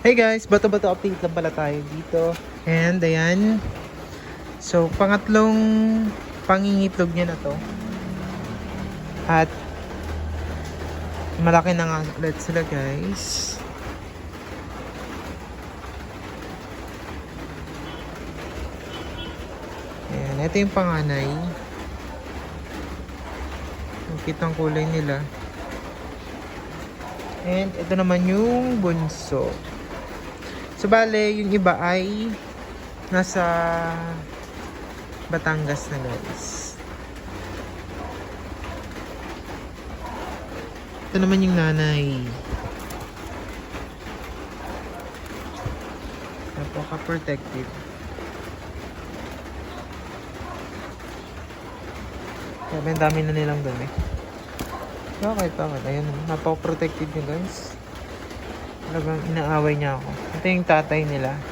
Hey guys, bato-bato update lang pala tayo dito. And ayan. So, pangatlong pangingitlog niya na to. At malaki na nga ulit sila guys. Ayan, ito yung panganay. Nakita ang kulay nila. And ito naman yung bunso. So bale, yung iba ay nasa Batangas na guys. Ito naman yung nanay. Napaka-protective. Sabi, ang dami na nilang dumi. Bakit? Bakit? Ayun, napaka-protective niya guys. Talagang inaaway niya ako. Ito yung tatay nila.